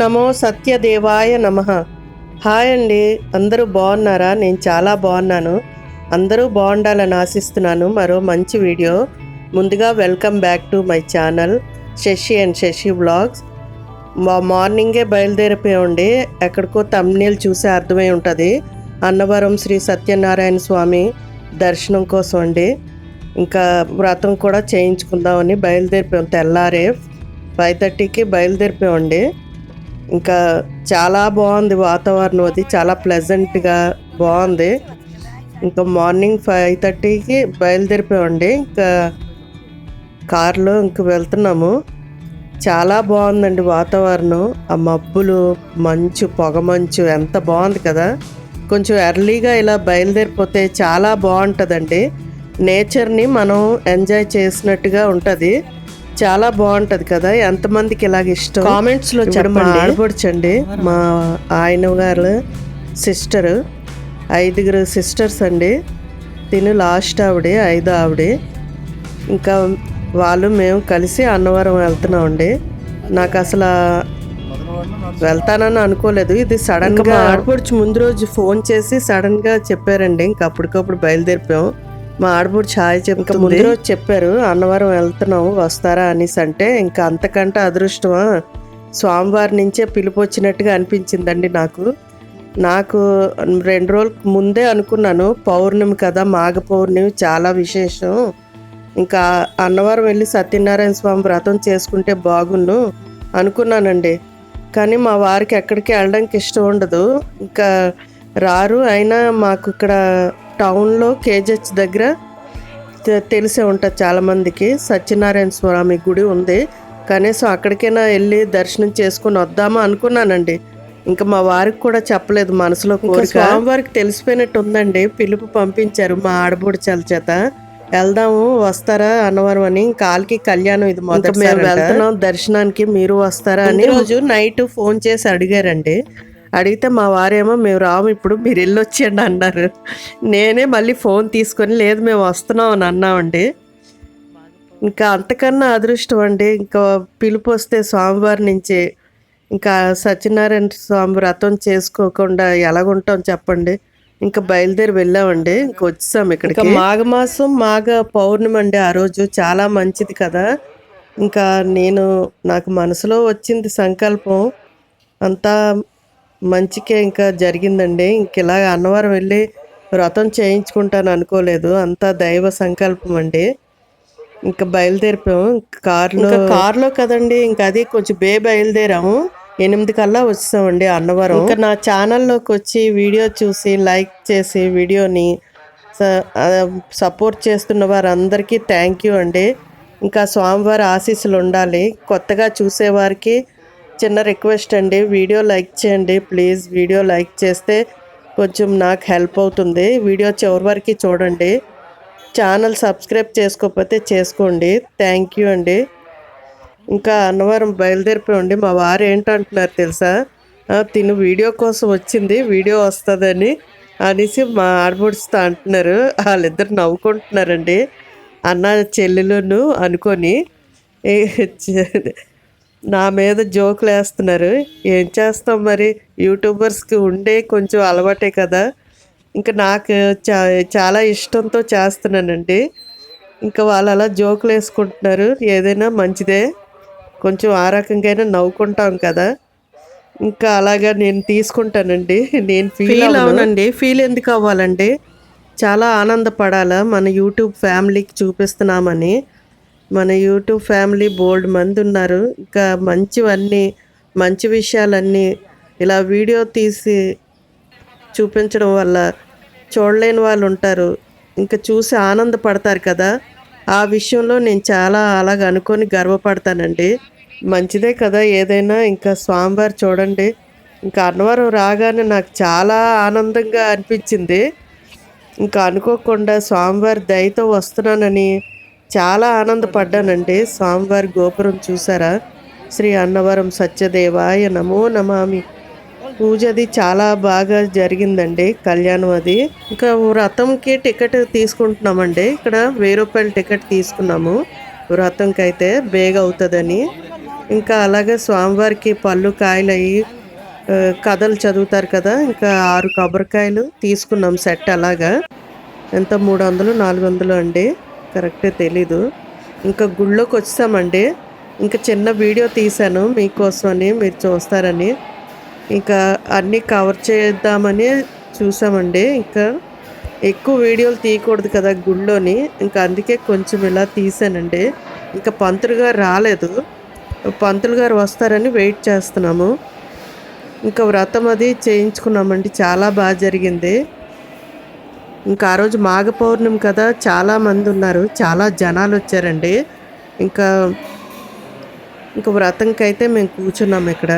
నమో సత్యదేవాయ నమ. హాయ్ అండి. అందరూ బాగున్నారా? నేను చాలా బాగున్నాను. అందరూ బాగుండాలని ఆశిస్తున్నాను. మరో మంచి వీడియో. ముందుగా welcome back to my channel Shashi and Shashi vlogs. మా మార్నింగే బయలుదేరిపోయండి ఎక్కడికో తమ్నేల్ చూసి అర్థమై ఉంటుంది. అన్నవరం శ్రీ సత్యనారాయణ స్వామి దర్శనం కోసం అండి. ఇంకా వ్రతం కూడా చేయించుకుందామని బయలుదేరిపోయాం తెల్లారే ఫైవ్ థర్టీకి బయలుదేరిపోయామండి ఇంకా చాలా బాగుంది వాతావరణం అది చాలా ప్లెజెంట్గా బాగుంది. ఇంకా మార్నింగ్ ఫైవ్ థర్టీకి బయలుదేరిపోయామండి. ఇంకా కార్లో ఇంక వెళ్తున్నాము. చాలా బాగుందండి వాతావరణం. ఆ మబ్బులు మంచు పొగ మంచు ఎంత బాగుంది కదా. కొంచెం ఎర్లీగా ఇలా బయలుదేరిపోతే చాలా బాగుంటుందండి. నేచర్ని మనం ఎంజాయ్ చేసినట్టుగా ఉంటుంది. చాలా బాగుంటది కదా? ఎంతమందికి ఇలాగ ఇష్టం? కామెంట్స్లో చెప్పండి. ఆడపడుచండి మా ఆయన గారు సిస్టర్ ఐదుగురు సిస్టర్స్ అండి. తిను లాస్ట్ ఆవిడ ఐదో ఆవిడ. ఇంకా వాళ్ళు మేము కలిసి అన్నవరం వెళ్తున్నామండి. నాకు అసలు వెళ్తానని అనుకోలేదు. ఇది సడన్గా ఆడపడుచు ముందు రోజు ఫోన్ చేసి సడన్గా చెప్పారండి. ఇంకా అప్పటికప్పుడు బయలుదేరిపోయాం. మా ఆడపడుచు ఛాయ్ చెప్పి ముందు రోజు చెప్పారు అన్నవరం వెళ్తున్నాం వస్తారా? అనేసి అంటే ఇంకా అంతకంటే అదృష్టమా స్వామివారి నుంచే పిలుపు వచ్చినట్టుగా అనిపించిందండి నాకు. నాకు రెండు రోజుల ముందే అనుకున్నాను పౌర్ణమి కదా మాఘ పౌర్ణమి చాలా విశేషం. ఇంకా అన్నవరం వెళ్ళి సత్యనారాయణ స్వామి వ్రతం చేసుకుంటే బాగున్ను అనుకున్నానండి. కానీ మా వారికి ఎక్కడికి వెళ్ళడానికి ఇష్టం ఉండదు. ఇంకా రారు అయినా మాకు ఇక్కడ టౌన్లో కేజెచ్ దగ్గర తెలిసే ఉంటుంది చాలామందికి. సత్యనారాయణ స్వామి గుడి ఉంది. కనీసం అక్కడికైనా వెళ్ళి దర్శనం చేసుకుని వద్దామా అనుకున్నానండి. ఇంకా మా వారికి కూడా చెప్పలేదు మనసులో కోరిక. స్వామివారికి తెలిసిపోయినట్టు ఉందండి. పిలుపు పంపించారు మా ఆడబుడిచాల చేత. వెళ్దాము వస్తారా అన్నవరం అని. కాలికి కళ్యాణం ఇది మొదటి మేము వెళ్తున్నాం దర్శనానికి మీరు వస్తారా అని రోజు నైట్ ఫోన్ చేసి అడిగారండి. అడిగితే మా వారేమో మేము రాము ఇప్పుడు మీరు వెళ్ళొచ్చేయండి అన్నారు. నేనే మళ్ళీ ఫోన్ తీసుకొని లేదు మేము వస్తున్నాం అని అన్నామండి. ఇంకా అంతకన్నా అదృష్టం అండి ఇంకా పిలుపు వస్తే స్వామివారి నుంచి ఇంకా సత్యనారాయణ స్వామి వ్రతం చేసుకోకుండా ఎలాగుంటాం చెప్పండి. ఇంకా బయలుదేరి వెళ్ళామండి ఇంక వచ్చాం ఇక్కడికి. మాఘమాసం మాఘ పౌర్ణమి అండి ఆ రోజు చాలా మంచిది కదా. ఇంకా నేను నాకు మనసులో వచ్చింది సంకల్పం అంతా మంచికే ఇంకా జరిగిందండి. ఇంక ఇలా అన్నవరం వెళ్ళి వ్రతం చేయించుకుంటాను అనుకోలేదు. అంతా దైవ సంకల్పం అండి. ఇంకా బయలుదేరిపోయాము. కార్లో కార్లో కదండి. ఇంకా అది కొంచెం బే బయలుదేరాము. ఎనిమిది కల్లా వచ్చామండి అన్నవరం. ఇంకా నా ఛానల్లోకి వచ్చి వీడియో చూసి లైక్ చేసి వీడియోని సపోర్ట్ చేస్తున్న వారందరికీ థ్యాంక్ యూ అండి. ఇంకా స్వామివారి ఆశీస్సులు ఉండాలి. కొత్తగా చూసేవారికి చిన్న రిక్వెస్ట్ అండి. వీడియో లైక్ చేయండి. ప్లీజ్ వీడియో లైక్ చేస్తే కొంచెం నాకు హెల్ప్ అవుతుంది. వీడియో చివరి వరకు చూడండి. ఛానల్ సబ్స్క్రైబ్ చేసుకోకపోతే చేసుకోండి. థ్యాంక్ యూ అండి. ఇంకా అన్నవరం బయలుదేరిపోయండి మా వారు ఏంటంటున్నారు తెలుసా? తిను వీడియో కోసం వచ్చింది. వీడియో వస్తుందని అనేసి మా ఆడబడుస్తా అంటున్నారు. వాళ్ళిద్దరు నవ్వుకుంటున్నారండి. అన్న చెల్లెలను అనుకొని నా మీద జోకులు వేస్తున్నారు. ఏం చేస్తాం మరి? యూట్యూబర్స్కి ఉండే కొంచెం అలవాటే కదా. ఇంకా నాకు చా చాలా ఇష్టంతో చేస్తున్నానండి. ఇంకా వాళ్ళు అలా జోకులు వేసుకుంటున్నారు. ఏదైనా మంచిదే. కొంచెం ఆ రకంగా నవ్వుకుంటాం కదా. ఇంకా అలాగా నేను తీసుకుంటానండి. నేను ఫీల్ అవునండి. ఫీల్ ఎందుకు అవ్వాలండి? చాలా ఆనందపడాలా? మన యూట్యూబ్ ఫ్యామిలీకి చూపిస్తున్నామని. మన యూట్యూబ్ ఫ్యామిలీ బోల్డ్ మంది ఉన్నారు. ఇంకా మంచివన్నీ మంచి విషయాలన్నీ ఇలా వీడియో తీసి చూపించడం వల్ల చూడలేని వాళ్ళు ఉంటారు. ఇంకా చూసి ఆనందపడతారు కదా. ఆ విషయంలో నేను చాలా అలాగ అనుకొని గర్వపడతానండి. మంచిదే కదా ఏదైనా. ఇంకా స్వామివారు చూడండి. ఇంకా అన్నవరం రాగానే నాకు చాలా ఆనందంగా అనిపించింది. ఇంకా అనుకోకుండా స్వామివారి దయతో వస్తున్నానని చాలా ఆనందపడ్డానండి. స్వామివారి గోపురం చూసారా? శ్రీ అన్నవరం సత్యదేవాయ నమో నమామి. పూజ అది చాలా బాగా జరిగిందండి కళ్యాణం అది. ఇంకా వ్రతంకి టికెట్ తీసుకుంటున్నామండి. ఇక్కడ వెయ్యి రూపాయల టికెట్ తీసుకున్నాము. వ్రతంకి అయితే బేగ అవుతుందని. ఇంకా అలాగే స్వామివారికి పళ్ళు కాయలు అయ్యి కథలు చదువుతారు కదా. ఇంకా ఆరు కొబ్బరికాయలు తీసుకున్నాం సెట్ అలాగా. ఎంత? మూడు వందలు నాలుగు వందలు అండి. కరెక్టే తెలీదు. ఇంకా గుళ్ళోకి వచ్చామండి. ఇంకా చిన్న వీడియో తీశాను మీకోసమని మీరు చూస్తారని. ఇంకా అన్నీ కవర్ చేద్దామని చూసామండి. ఇంకా ఎక్కువ వీడియోలు తీయకూడదు కదా గుళ్ళోని. ఇంకా అందుకే కొంచెం ఇలా తీసానండి ఇంకా పంతులు గారు రాలేదు. పంతులు గారు వస్తారని వెయిట్ చేస్తున్నాము. ఇంకా వ్రతం అది చేయించుకున్నామండి. చాలా బాగా జరిగింది. ఇంకా ఆ రోజు మాఘ పౌర్ణమి కదా చాలా మంది ఉన్నారు చాలా జనాలు వచ్చారండి. ఇంకా ఇంకా వ్రతంకి అయితే మేము కూర్చున్నాం ఇక్కడ.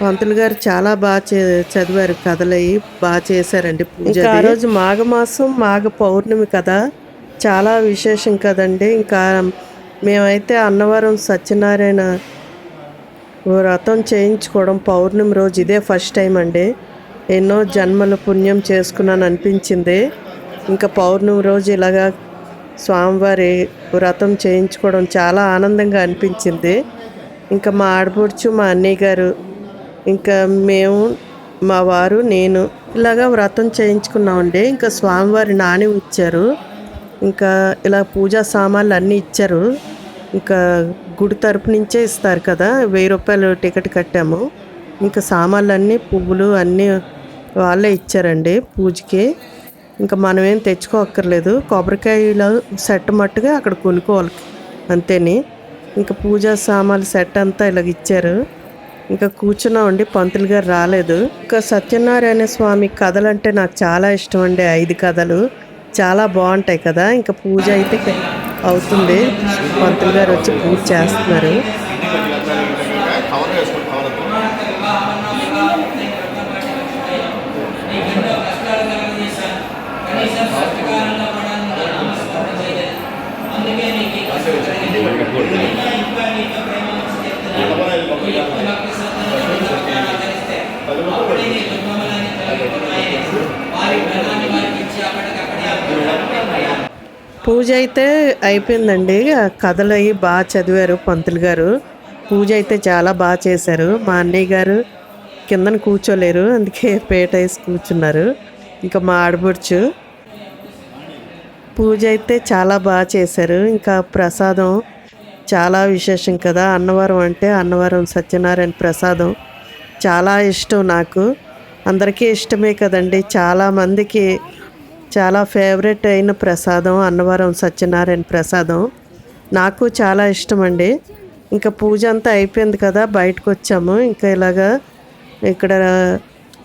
పంతులు గారు చాలా బాగా చే చదివారు కథలవి బాగా చేశారండి పూజ ఆ రోజు మాఘమాసం మాఘ పౌర్ణమి కదా చాలా విశేషం కదండి. ఇంకా మేమైతే అన్నవరం సత్యనారాయణ వ్రతం చేయించుకోవడం పౌర్ణమి రోజు ఇదే ఫస్ట్ టైం అండి. ఎన్నో జన్మల పుణ్యం చేసుకున్నాను అనిపించింది. ఇంకా పౌర్ణమి రోజు ఇలాగా స్వామివారి వ్రతం చేయించుకోవడం చాలా ఆనందంగా అనిపించింది. ఇంకా మా ఆడపడుచు మా అన్నయ్య గారు ఇంకా మేము మా వారు నేను ఇలాగా వ్రతం చేయించుకున్నామండి. ఇంకా స్వామివారి నాని ఇచ్చారు ఇంకా ఇలా పూజా సామాన్లు అన్నీ ఇచ్చారు. ఇంకా గుడి తరపు నుంచే ఇస్తారు కదా వెయ్యి రూపాయలు టికెట్ కట్టాము. ఇంకా సామాన్లు అన్నీ పువ్వులు అన్నీ వాళ్ళే ఇచ్చారండి పూజకి. ఇంకా మనమేం తెచ్చుకోక్కర్లేదు. కొబ్బరికాయల సెట్ మట్టుగా అక్కడ కొనుక్కోవాలి. అంతేని. ఇంకా పూజా సామాన్లు సెట్ అంతా ఇలాగ ఇచ్చారు. ఇంకా కూర్చున్నామండి. పంతులు గారు రాలేదు. ఇంకా సత్యనారాయణ స్వామి కథలు అంటే నాకు చాలా ఇష్టం అండి ఐదు కథలు. చాలా బాగుంటాయి కదా. ఇంకా పూజ అయితే అవుతుంది. పంతులు గారు వచ్చి పూజ చేస్తున్నారు. పూజ అయితే అయిపోయిందండి. ఆ కథలు అవి బాగా చదివారు పంతులు గారు. పూజ అయితే చాలా బాగా చేశారు. మా అన్నయ్య గారు కిందన కూర్చోలేరు. అందుకే పేట వేసి కూర్చున్నారు. ఇంకా మా ఆడబడుచు పూజ అయితే చాలా బాగా చేశారు. ఇంకా ప్రసాదం చాలా విశేషం కదా. అన్నవరం అంటే అన్నవరం సత్యనారాయణ ప్రసాదం చాలా ఇష్టం నాకు. అందరికీ ఇష్టమే కదండి. చాలా మందికి చాలా ఫేవరెట్ అయిన ప్రసాదం అన్నవరం సత్యనారాయణ ప్రసాదం. నాకు చాలా ఇష్టం అండి ఇంకా పూజ అంతా అయిపోయింది కదా. బయటకు వచ్చాము. ఇంకా ఇలాగా ఇక్కడ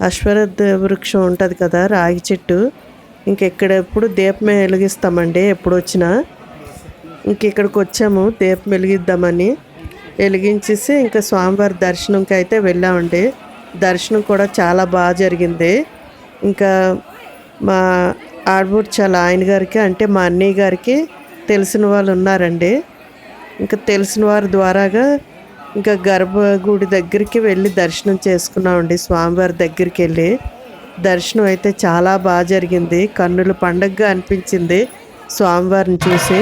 అశ్వరథ వృక్షం ఉంటుంది కదా రాగి చెట్టు. ఇంకెక్కడ ఎప్పుడు దీపమే వెలిగిస్తామండి? ఎప్పుడు వచ్చినా ఇంక ఇక్కడికి వచ్చాము దీపం వెలిగిద్దామని. వెలిగించేసి ఇంకా స్వామివారి దర్శనంకి అయితే వెళ్ళామండి. దర్శనం కూడా చాలా బాగా జరిగింది. ఇంకా మా ఆడబుడ్చాల ఆయన గారికి అంటే మా అన్నయ్య గారికి తెలిసిన వాళ్ళు ఉన్నారండి. ఇంకా తెలిసిన వారి ద్వారాగా ఇంకా గర్భగుడి దగ్గరికి వెళ్ళి దర్శనం చేసుకున్నామండి స్వామివారి దగ్గరికి వెళ్ళి దర్శనం అయితే చాలా బాగా జరిగింది. కన్నులు పండగగా అనిపించింది స్వామివారిని చూసి.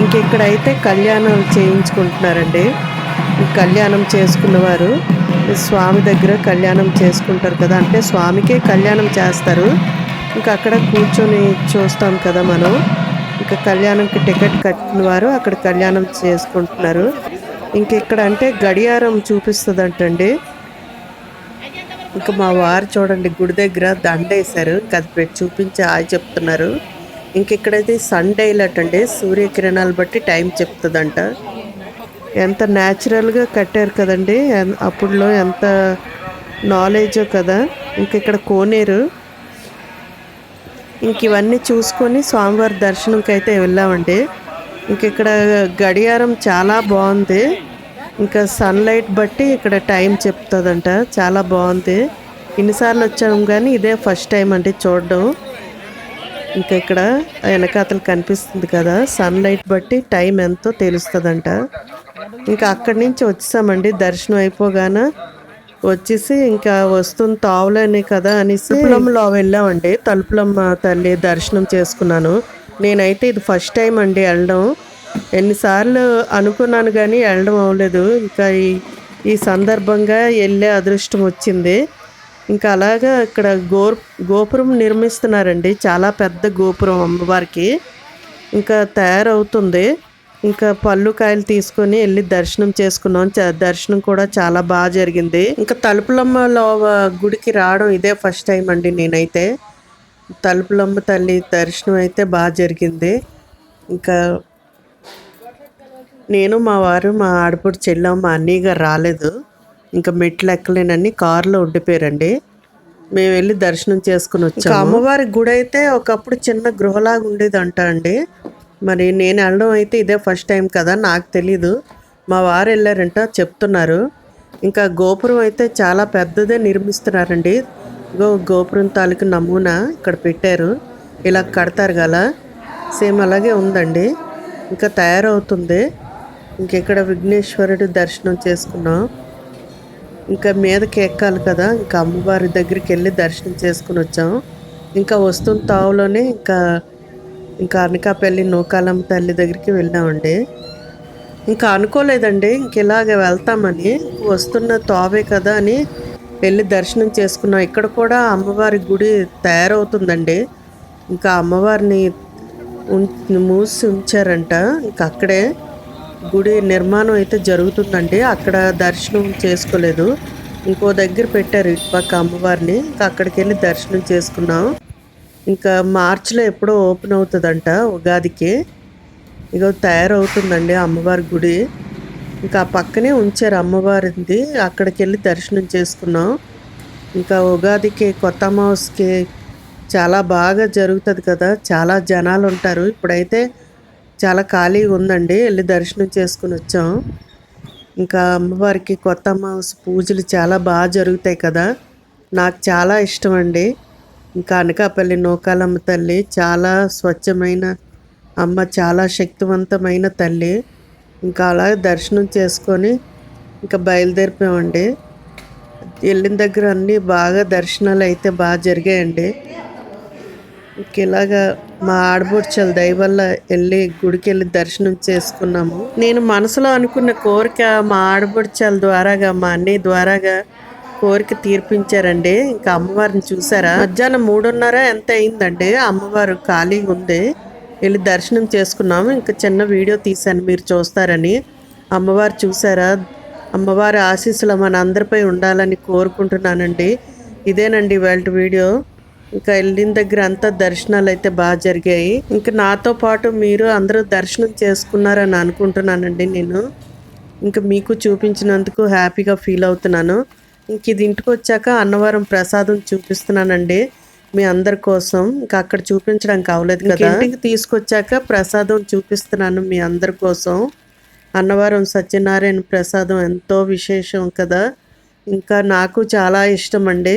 ఇంక ఇక్కడైతే కళ్యాణం చేయించుకుంటున్నారండి కళ్యాణం చేసుకున్నవారు స్వామి దగ్గర కళ్యాణం చేసుకుంటారు కదా అంటే స్వామికే కళ్యాణం చేస్తారు. ఇంకా అక్కడ కూర్చొని చూస్తాం కదా మనం. ఇంకా కళ్యాణంకి టికెట్ కట్టిన వారు అక్కడ కళ్యాణం చేసుకుంటున్నారు. ఇంక ఇక్కడ అంటే గడియారం చూపిస్తుందంటండి. ఇంకా మా వారు చూడండి గుడి దగ్గర దండ వేశారు ఇంకా అది చూపించి ఆయ చెప్తున్నారు. ఇంక ఇక్కడైతే సన్ డైలట్ అండి సూర్యకిరణాలు బట్టి టైం చెప్తుందంట. ఎంత న్యాచురల్గా కట్టారు కదండి. అప్పుడులో ఎంత నాలెడ్జో కదా. ఇంక ఇక్కడ కోనేరు. ఇంక ఇవన్నీ చూసుకొని స్వామివారి దర్శనంకి అయితే వెళ్ళామండి. ఇంక ఇక్కడ గడియారం చాలా బాగుంది. ఇంకా సన్లైట్ బట్టి ఇక్కడ టైం చెప్తుందంట. చాలా బాగుంది. ఇన్నిసార్లు వచ్చాము కానీ ఇదే ఫస్ట్ టైం అంటే చూడడం. ఇంకా ఇక్కడ వెనకాతలు కనిపిస్తుంది కదా సన్లైట్ బట్టి టైం ఎంతో తెలుస్తుందంట. ఇంకా అక్కడి నుంచి వచ్చేసామండి దర్శనం అయిపోగానే. వచ్చేసి ఇంకా వస్తుంది తావులేనే కదా అనేసి తలుపులంలో వెళ్ళామండి. తలుపులమ్మ తల్లి దర్శనం చేసుకున్నాను. నేనైతే ఇది ఫస్ట్ టైం అండి వెళ్ళడం. ఎన్నిసార్లు అనుకున్నాను కానీ వెళ్ళడం అవ్వలేదు. ఇంకా ఈ ఈ సందర్భంగా వెళ్ళే అదృష్టం వచ్చింది. ఇంకా అలాగా ఇక్కడ గోర్ గోపురం నిర్మిస్తున్నారండి. చాలా పెద్ద గోపురం అమ్మవారికి. ఇంకా తయారవుతుంది. ఇంకా పళ్ళు కాయలు తీసుకొని వెళ్ళి దర్శనం చేసుకున్నాం. దర్శనం కూడా చాలా బాగా జరిగింది. ఇంకా తలుపులమ్మలో గుడికి రావడం ఇదే ఫస్ట్ టైం అండి నేనైతే. తలుపులమ్మ తల్లి దర్శనం అయితే బాగా జరిగింది. ఇంకా నేను మా వారు మా ఆడపడి చెల్లాం మా అన్నయ్య గారు రాలేదు. ఇంకా మెట్లు ఎక్కలేనని కారులో ఉండిపోయారండి. మేము వెళ్ళి దర్శనం చేసుకుని వచ్చాము. అమ్మవారి గుడి అయితే ఒకప్పుడు చిన్న గృహలాగా ఉండేదంట అండి మరి నేను వెళ్ళడం అయితే ఇదే ఫస్ట్ టైం కదా నాకు తెలీదు. మా వారు వెళ్ళారంట చెప్తున్నారు. ఇంకా గోపురం అయితే చాలా పెద్దదే నిర్మిస్తున్నారండి. గో గోపురం తాలూకు నమూనా ఇక్కడ పెట్టారు. ఇలా కడతారు కదా సేమ్ అలాగే ఉందండి. ఇంకా తయారవుతుంది. ఇంకెక్కడ విఘ్నేశ్వరుడి దర్శనం చేసుకున్నాం ఇంకా మీదకి ఎక్కాలి కదా ఇంకా అమ్మవారి దగ్గరికి వెళ్ళి దర్శనం చేసుకుని వచ్చాం. ఇంకా వస్తున్న తావులోనే ఇంకా ఇంకా అనకాపల్లి నూకాలమ్మ తల్లి దగ్గరికి వెళ్ళామండి. ఇంకా అనుకోలేదండి ఇంక ఇలాగ వెళ్తామని వస్తున్న తావే కదా అని వెళ్ళి దర్శనం చేసుకున్నాం. ఇక్కడ కూడా అమ్మవారి గుడి తయారవుతుందండి. ఇంకా అమ్మవారిని ఉం- మూసి ఉంచారంట. ఇంకా అక్కడే గుడి నిర్మాణం అయితే జరుగుతుందండి. అక్కడ దర్శనం చేసుకోలేదు. ఇంకో దగ్గర పెట్టారు ఇటుపక్క అమ్మవారిని. ఇంకా అక్కడికి వెళ్ళి దర్శనం చేసుకున్నాం. ఇంకా మార్చిలో ఎప్పుడో ఓపెన్ అవుతుందంట ఉగాదికి. ఇక తయారవుతుందండి అమ్మవారి గుడి. ఇంకా ఆ పక్కనే ఉంచారు అమ్మవారిది. అక్కడికి వెళ్ళి దర్శనం చేసుకున్నాం. ఇంకా ఉగాదికి కొత్త అమావాస్యకి చాలా బాగా జరుగుతుంది కదా. చాలా జనాలు ఉంటారు. ఇప్పుడైతే చాలా ఖాళీగా ఉందండి. వెళ్ళి దర్శనం చేసుకుని వచ్చాం. ఇంకా అమ్మవారికి కొత్త అమ్మవారి పూజలు చాలా బాగా జరుగుతాయి కదా. నాకు చాలా ఇష్టం అండి. ఇంకా అనకాపల్లి నూకాలమ్మ తల్లి చాలా స్వచ్ఛమైన అమ్మ చాలా శక్తివంతమైన తల్లి. ఇంకా అలా దర్శనం చేసుకొని ఇంకా బయలుదేరిపోయామండి. వెళ్ళిన దగ్గర అన్నీ బాగా దర్శనాలు అయితే బాగా జరిగాయండి. ఇలాగా మా ఆడబొడ్చల దయ వల్ల వెళ్ళి గుడికి వెళ్ళి దర్శనం చేసుకున్నాము. నేను మనసులో అనుకున్న కోరిక మా ఆడబొడ్చల ద్వారాగా మా అన్నయ్య ద్వారాగా కోరిక తీర్పించారండి. ఇంకా అమ్మవారిని చూసారా? మధ్యాహ్నం మూడున్నర ఎంత అయిందండి? అమ్మవారు ఖాళీగా ఉంది వెళ్ళి దర్శనం చేసుకున్నాము. ఇంకా చిన్న వీడియో తీశాను మీరు చూస్తారని. అమ్మవారు చూసారా? అమ్మవారి ఆశీస్సులు మన అందరిపై ఉండాలని కోరుకుంటున్నానండి. ఇదేనండి వాళ్ళ వీడియో. ఇంకా వెళ్ళిన దగ్గర అంతా దర్శనాలు అయితే బాగా జరిగాయి. ఇంకా నాతో పాటు మీరు అందరూ దర్శనం చేసుకున్నారని అనుకుంటున్నానండి నేను. ఇంకా మీకు చూపించినందుకు హ్యాపీగా ఫీల్ అవుతున్నాను. ఇంక ఇది ఇంటికి వచ్చాక అన్నవరం ప్రసాదం చూపిస్తున్నానండి మీ అందరి కోసం. ఇంకా అక్కడ చూపించడానికి అవ్వలేదు కదా. ఇంటికి తీసుకొచ్చాక ప్రసాదం చూపిస్తున్నాను మీ అందరి కోసం. అన్నవరం సత్యనారాయణ ప్రసాదం ఎంతో విశేషం కదా. ఇంకా నాకు చాలా ఇష్టం అండి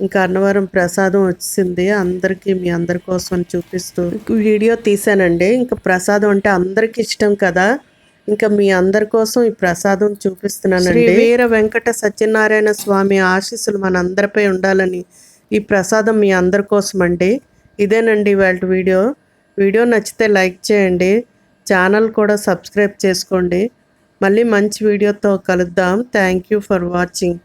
ఇంకా అన్నవరం ప్రసాదం వచ్చింది. అందరికీ మీ అందరి కోసం చూపిస్తూ వీడియో తీసానండి ఇంకా ప్రసాదం అంటే అందరికి ఇష్టం కదా. ఇంకా మీ అందరి కోసం ఈ ప్రసాదం చూపిస్తున్నానండి. వీర వెంకట సత్యనారాయణ స్వామి ఆశీస్సులు మన అందరిపై ఉండాలని ఈ ప్రసాదం మీ అందరి కోసం అండి ఇదేనండి వాళ్ళ వీడియో. వీడియో నచ్చితే లైక్ చేయండి. ఛానల్ కూడా సబ్స్క్రైబ్ చేసుకోండి. మళ్ళీ మంచి వీడియోతో కలుద్దాం. Thank you for watching.